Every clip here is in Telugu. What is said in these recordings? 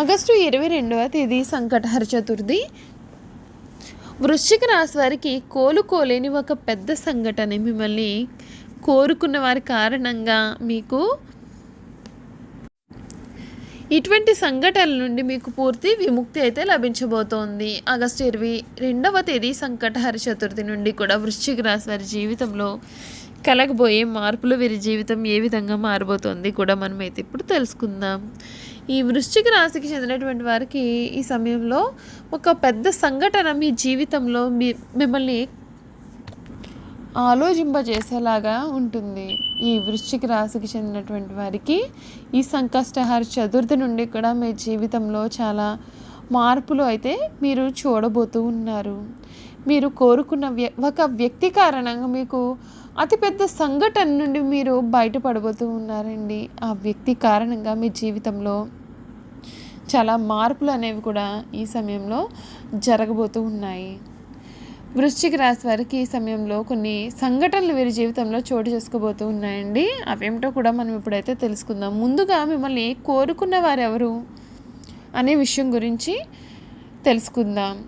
ఆగస్టు ఇరవై రెండవ తేదీ సంకటహర చతుర్థి. వృశ్చిక రాశి వారికి కోలుకోలేని ఒక పెద్ద సంఘటన మిమ్మల్ని కోరుకున్న వారి కారణంగా మీకు ఇటువంటి సంఘటనల నుండి మీకు పూర్తి విముక్తి అయితే లభించబోతోంది. ఆగస్టు ఇరవై రెండవ తేదీ సంకటహర చతుర్థి నుండి కూడా వృశ్చిక రాశి వారి జీవితంలో కలగబోయే మార్పులు వీరి జీవితం ఏ విధంగా మారబోతోంది కూడా మనమైతే ఇప్పుడు తెలుసుకుందాం. ఈ వృశ్చిక రాశికి చెందినటువంటి వారికి ఈ సమయంలో ఒక పెద్ద సంఘటన మీ జీవితంలో మీ మిమ్మల్ని ఆలోచింపజేసేలాగా ఉంటుంది. ఈ వృశ్చిక రాశికి చెందినటువంటి వారికి ఈ సంకష్టహార చతుర్థి నుండి కూడా మీ జీవితంలో చాలా మార్పులు అయితే మీరు చూడబోతూ ఉన్నారు. మీరు కోరుకున్న వ్య ఒక వ్యక్తి కారణంగా మీకు అతిపెద్ద సంఘటన నుండి మీరు బయటపడబోతూ ఉన్నారండి. ఆ వ్యక్తి కారణంగా మీ జీవితంలో చాలా మార్పులు అనేవి కూడా ఈ సమయంలో జరగబోతూ ఉన్నాయి. వృశ్చిక రాశి వారికి ఈ సమయంలో కొన్ని సంఘటనలు వీరి జీవితంలో చోటు చేసుకోబోతూ ఉన్నాయండి. అవేమిటో కూడా మనం ఇప్పుడైతే తెలుసుకుందాం. ముందుగా మిమ్మల్ని కోరుకున్న వారెవరు అనే విషయం గురించి తెలుసుకుందాం.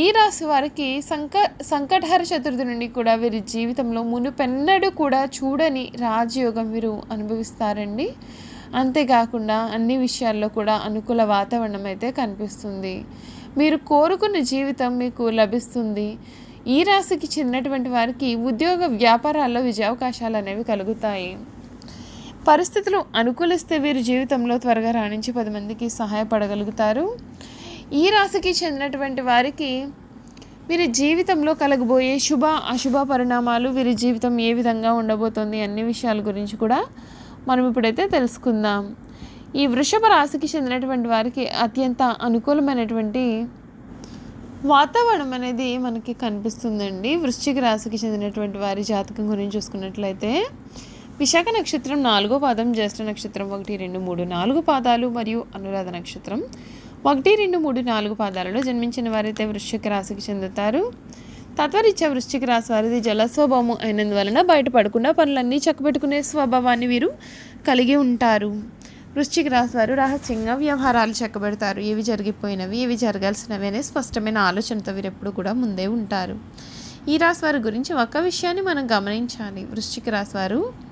ఈ రాశి వారికి సంక సంకటహర చతుర్థి నుండి కూడా వీరి జీవితంలో మునుపెన్నడూ కూడా చూడని రాజయోగం వీరు అనుభవిస్తారండి. అంతేకాకుండా అన్ని విషయాల్లో కూడా అనుకూల వాతావరణం అయితే కనిపిస్తుంది. మీరు కోరుకున్న జీవితం మీకు లభిస్తుంది. ఈ రాశికి చెందినటువంటి వారికి ఉద్యోగ వ్యాపారాల్లో విజయావకాశాలు అనేవి కలుగుతాయి. పరిస్థితులు అనుకూలిస్తే వీరు జీవితంలో త్వరగా రాణించి పది మందికి సహాయపడగలుగుతారు. ఈ రాశికి చెందినటువంటి వారికి వీరి జీవితంలో కలగబోయే శుభ అశుభ పరిణామాలు వీరి జీవితం ఏ విధంగా ఉండబోతోంది అన్ని విషయాల గురించి కూడా మనం ఇప్పుడైతే తెలుసుకుందాం. ఈ వృషభ రాశికి చెందినటువంటి వారికి అత్యంత అనుకూలమైనటువంటి వాతావరణం అనేది మనకి కనిపిస్తుందండి. వృశ్చిక రాశికి చెందినటువంటి వారి జాతకం గురించి చూసుకున్నట్లయితే విశాఖ నక్షత్రం నాలుగో పాదం జ్యేష్ఠ నక్షత్రం ఒకటి రెండు మూడు నాలుగు పాదాలు మరియు అనురాధ నక్షత్రం ఒకటి రెండు మూడు నాలుగు పాదాలలో జన్మించిన వారైతే వృశ్చిక రాశికి చెందుతారు. తత్వరీత్యా వృశ్చిక రాశి వారిది జల స్వభావం అయినందువలన బయటపడకుండా పనులన్నీ చక్కబెట్టుకునే స్వభావాన్ని వీరు కలిగి ఉంటారు. వృశ్చిక రాశి వారు రహస్యంగా వ్యవహారాలు చక్కబెడతారు. ఏవి జరిగిపోయినవి ఏవి జరగాల్సినవి అనే స్పష్టమైన ఆలోచనతో వీరు ఎప్పుడు కూడా ముందే ఉంటారు. ఈ రాశి వారి గురించి ఒక విషయాన్ని మనం గమనించాలి. వృశ్చిక రాశి వారు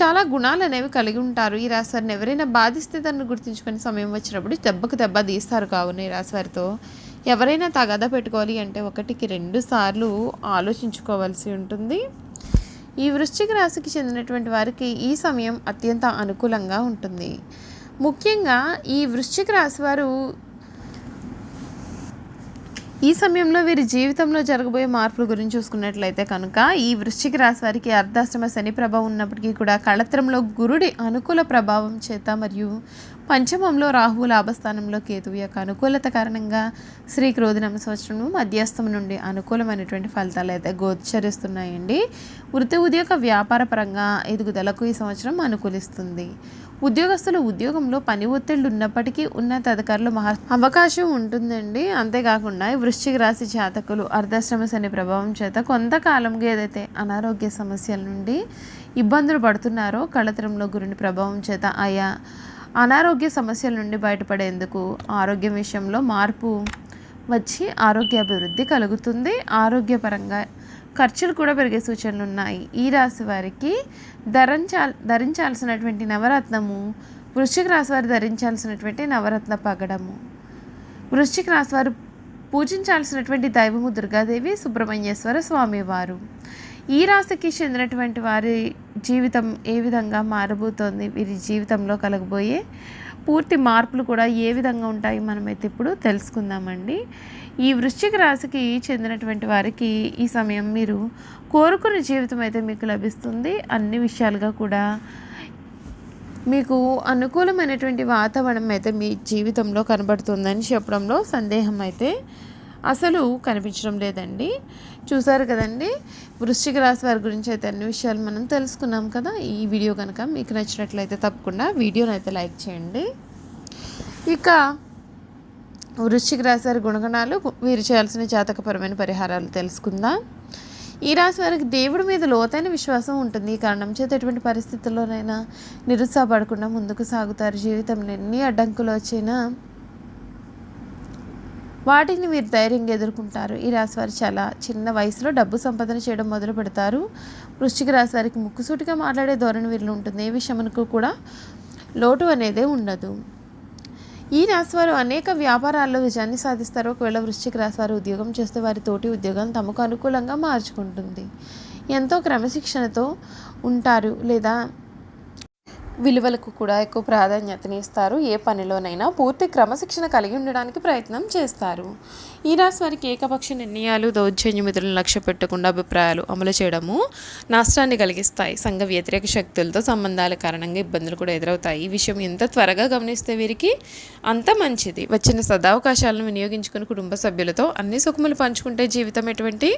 చాలా గుణాలు అనేవి కలిగి ఉంటారు. ఈ రాశి వారిని ఎవరైనా బాధిస్తే దాన్ని గుర్తించుకునే సమయం వచ్చినప్పుడు దెబ్బకు దెబ్బ తీస్తారు కావున ఈ రాశి వారితో. ఎవరైనా తగాదా పెట్టుకోవాలి అంటే ఒకటికి రెండు సార్లు ఆలోచించుకోవాల్సి ఉంటుంది. ఈ వృశ్చిక రాశికి చెందినటువంటి వారికి ఈ సమయం అత్యంత అనుకూలంగా ఉంటుంది. ముఖ్యంగా ఈ వృశ్చిక రాశి వారు ఈ సమయంలో వీరి జీవితంలో జరగబోయే మార్పుల గురించి చూసుకున్నట్లయితే కనుక ఈ వృశ్చిక రాశి వారికి అర్ధాశ్రమ శని ప్రభావం ఉన్నప్పటికీ కూడా కళత్రంలో గురుడి అనుకూల ప్రభావం చేత మరియు పంచమంలో రాహువు లాభస్థానంలో కేతువు యొక్క అనుకూలత కారణంగా శ్రీ క్రోధినామ సంవత్సరం మధ్యస్థం నుండి అనుకూలమైనటువంటి ఫలితాలు అయితే గోచరిస్తున్నాయండి. వృత్తి ఉద్యోగ వ్యాపార పరంగా ఎదుగుదలకు ఈ సంవత్సరం అనుకూలిస్తుంది. ఉద్యోగస్తులు ఉద్యోగంలో పని ఒత్తిళ్ళు ఉన్నప్పటికీ ఉన్నతాధికారులు మహా అవకాశం ఉంటుందండి. అంతేకాకుండా వృశ్చిక రాశి జాతకులు అర్ధాశ్రమ శని ప్రభావం చేత కొంతకాలంగా ఏదైతే అనారోగ్య సమస్యల నుండి ఇబ్బందులు పడుతున్నారో కళతరంలో గురుని ప్రభావం చేత ఆయా అనారోగ్య సమస్యల నుండి బయటపడేందుకు ఆరోగ్యం విషయంలో మార్పు వచ్చి ఆరోగ్య అభివృద్ధి కలుగుతుంది. ఆరోగ్యపరంగా ఖర్చులు కూడా పెరిగే సూచనలు ఉన్నాయి. ఈ రాశి వారికి ధరించాల్ ధరించాల్సినటువంటి నవరత్నము వృశ్చిక రాశి వారు ధరించాల్సినటువంటి నవరత్న పగడము వృశ్చిక రాశి వారు పూజించాల్సినటువంటి దైవము దుర్గాదేవి సుబ్రహ్మణ్యేశ్వర స్వామివారు. ఈ రాశికి చెందినటువంటి వారి జీవితం ఏ విధంగా మారబోతోంది? వీరి జీవితంలో కలగబోయే పూర్తి మార్పులు కూడా ఏ విధంగా ఉంటాయి? మనమైతే ఇప్పుడు తెలుసుకుందామండి. ఈ వృశ్చిక రాశికి చెందినటువంటి వారికి ఈ సమయం మీరు కోరుకున్న జీవితం అయితే మీకు లభిస్తుంది. అన్ని విషయాలుగా కూడా మీకు అనుకూలమైనటువంటి వాతావరణం అయితే మీ జీవితంలో కనబడుతుందని చెప్పడంలో సందేహం అయితే అసలు కనిపించడం లేదండి. చూసారు కదండి? వృశ్చిక రాశి వారి గురించి అయితే అన్ని విషయాలు మనం తెలుసుకున్నాం కదా. ఈ వీడియో కనుక మీకు నచ్చినట్లయితే తప్పకుండా వీడియోని అయితే లైక్ చేయండి. ఇక వృశ్చిక రాశి వారి గుణగణాలు వీరు చేయాల్సిన జాతకపరమైన పరిహారాలు తెలుసుకుందాం. ఈ రాశి వారికి దేవుడి మీద లోతైన విశ్వాసం ఉంటుంది. ఈ కారణం చేత ఎటువంటి పరిస్థితుల్లోనైనా నిరుత్సాహపడకుండా ముందుకు సాగుతారు. జీవితంలో ఎన్ని అడ్డంకులు వచ్చినా వాటిని మీరు ధైర్యంగా ఎదుర్కొంటారు. ఈ రాశివారు చాలా చిన్న వయసులో డబ్బు సంపాదన చేయడం మొదలు పెడతారు. వృశ్చిక రాశి వారికి ముక్కుసూటిగా మాట్లాడే ధోరణి వీళ్ళు ఉంటుంది. ఏ విషయమునకు కూడా లోటు అనేదే ఉండదు. ఈ రాశి వారు అనేక వ్యాపారాల్లో విజయాన్ని సాధిస్తారు. ఒకవేళ వృశ్చిక రాశి వారు ఉద్యోగం చేస్తే వారి తోటి ఉద్యోగాలు తమకు అనుకూలంగా మార్చుకుంటుంది. ఎంతో క్రమశిక్షణతో ఉంటారు లేదా విలువలకు కూడా ఎక్కువ ప్రాధాన్యతనిస్తారు. ఏ పనిలోనైనా పూర్తి క్రమశిక్షణ కలిగి ఉండడానికి ప్రయత్నం చేస్తారు. ఈ రాశి వారికి ఏకపక్ష నిర్ణయాలు దౌర్జన్యమితులను లక్ష్య పెట్టకుండా అభిప్రాయాలు అమలు చేయడము నష్టాన్ని కలిగిస్తాయి. సంఘ వ్యతిరేక శక్తులతో సంబంధాల కారణంగా ఇబ్బందులు కూడా ఎదురవుతాయి. ఈ విషయం ఎంత త్వరగా గమనిస్తే వీరికి అంత మంచిది. వచ్చిన సదావకాశాలను వినియోగించుకుని కుటుంబ సభ్యులతో అన్ని సుఖములు పంచుకుంటే జీవితం ఎటువంటి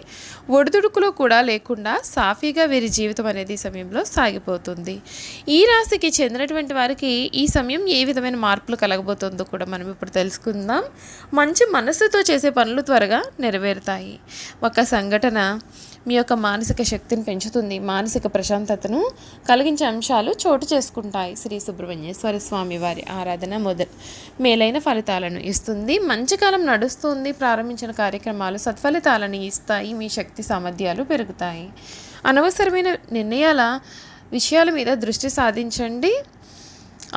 ఒడిదుడుకులో కూడా లేకుండా సాఫీగా వీరి జీవితం అనేది ఈ సమయంలో సాగిపోతుంది. ఈ రాశికి చెందినటువంటి వారికి ఈ సమయం ఏ విధమైన మార్పులు కలగబోతుందో కూడా మనం ఇప్పుడు తెలుసుకుందాం. మంచి మనసుతో చేసే పనులు త్వరగా నెరవేరుతాయి. ఒక సంఘటన మీ యొక్క మానసిక శక్తిని పెంచుతుంది. మానసిక ప్రశాంతతను కలిగించే అంశాలు చోటు చేసుకుంటాయి. శ్రీ సుబ్రహ్మణ్యేశ్వర స్వామి వారి ఆరాధన మొదలు మేలైన ఫలితాలను ఇస్తుంది. మంచి కాలం నడుస్తుంది. ప్రారంభించిన కార్యక్రమాలు సత్ఫలితాలను ఇస్తాయి. మీ శక్తి సామర్థ్యాలు పెరుగుతాయి. అనవసరమైన నిర్ణయాల విషయాల మీద దృష్టి సాధించండి.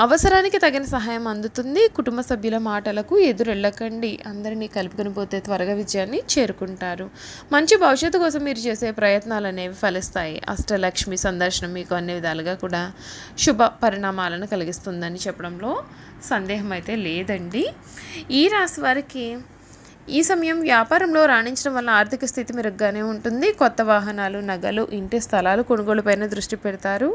అవసరానికి తగిన సహాయం అందుతుంది. కుటుంబ సభ్యుల మాటలకు ఎదురెళ్ళకండి. అందరినీ కలుపుకొని పోతే త్వరగా విజయాన్ని చేరుకుంటారు. మంచి భవిష్యత్తు కోసం మీరు చేసే ప్రయత్నాలు అనేవి ఫలిస్తాయి. అష్టలక్ష్మి సందర్శనం మీకు అన్ని విధాలుగా కూడా శుభ పరిణామాలను కలిగిస్తుందని చెప్పడంలో సందేహం అయితే లేదండి. ఈ రాశి వారికి ఈ సమయం వ్యాపారంలో రాణించడం వల్ల ఆర్థిక స్థితి మెరుగ్గానే ఉంటుంది. కొత్త వాహనాలు నగలు ఇంటి స్థలాలు కొనుగోలుపైన దృష్టి పెడతారు.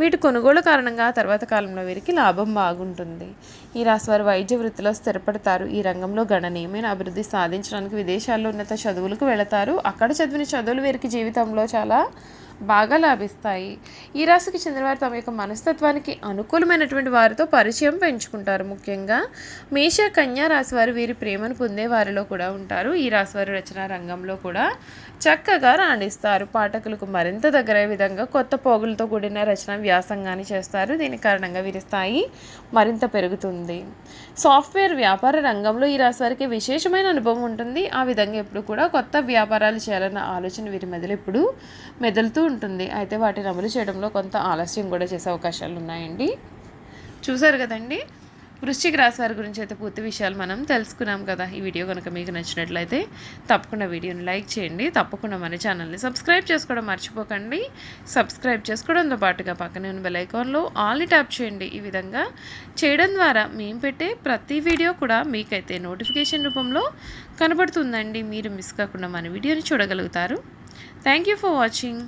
వీటి కొనుగోలు కారణంగా తర్వాత కాలంలో వీరికి లాభం బాగుంటుంది. ఈ రాశివారు వైద్య వృత్తిలో స్థిరపడతారు. ఈ రంగంలో గణనీయమైన అభివృద్ధి సాధించడానికి విదేశాల్లో ఉన్నత చదువులకు వెళతారు. అక్కడ చదివిన చదువులు వీరికి జీవితంలో చాలా బాగా లాభిస్తాయి. ఈ రాశికి చెందినవారు తమ యొక్క మనస్తత్వానికి అనుకూలమైనటువంటి వారితో పరిచయం పెంచుకుంటారు ముఖ్యంగా. మేష కన్యా రాశి వారు వీరి ప్రేమను పొందే వారిలో కూడా ఉంటారు. ఈ రాశి వారు రచనా రంగంలో కూడా చక్కగా రాణిస్తారు. పాఠకులకు మరింత దగ్గర విధంగా కొత్త పోగులతో కూడిన రచన వ్యాసంగాన్ని చేస్తారు. దీని కారణంగా వీరి స్థాయి మరింత పెరుగుతుంది. సాఫ్ట్వేర్ వ్యాపార రంగంలో ఈ రాశి వారికి విశేషమైన అనుభవం ఉంటుంది. ఆ విధంగా ఎప్పుడు కూడా కొత్త వ్యాపారాలు చేయాలన్న ఆలోచన వీరి మెదలు ఎప్పుడు మెదులుతూ ఉంటుంది. అయితే వాటిని అమలు చేయడంలో కొంత ఆలస్యం కూడా చేసే అవకాశాలు ఉన్నాయండి. చూసారు కదండి? వృశ్చిక రాశి వారి గురించి అయితే పూర్తి విషయాలు మనం తెలుసుకున్నాం కదా. ఈ వీడియో కనుక మీకు నచ్చినట్లయితే తప్పకుండా వీడియోని లైక్ చేయండి. తప్పకుండా మన ఛానల్ని సబ్స్క్రైబ్ చేసుకోవడం మర్చిపోకండి. సబ్స్క్రైబ్ చేసుకోవడంతో పాటుగా పక్కనే ఉన్న బెల్ ఐకాన్లో ఆల్ని ట్యాప్ చేయండి. ఈ విధంగా చేయడం ద్వారా మేము పెట్టే ప్రతి వీడియో కూడా మీకైతే నోటిఫికేషన్ రూపంలో కనబడుతుందండి. మీరు మిస్ కాకుండా మన వీడియోని చూడగలుగుతారు. Thank you for watching